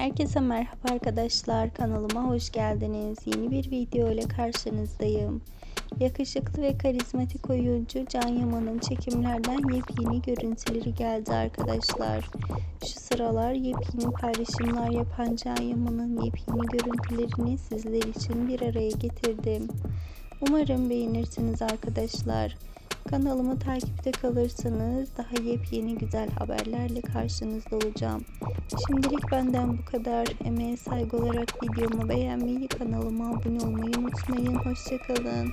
Herkese merhaba arkadaşlar. Kanalıma hoş geldiniz. Yeni bir video ile karşınızdayım. Yakışıklı ve karizmatik oyuncu Can Yaman'ın çekimlerden yepyeni görüntüleri geldi arkadaşlar. Şu sıralar yepyeni paylaşımlar yapan Can Yaman'ın yepyeni görüntülerini sizler için bir araya getirdim. Umarım beğenirsiniz arkadaşlar. Kanalımı takipte kalırsanız daha yepyeni güzel haberlerle karşınızda olacağım. Şimdilik benden bu kadar. Emeğe saygı olarak videomu beğenmeyi, kanalıma abone olmayı unutmayın. Hoşçakalın.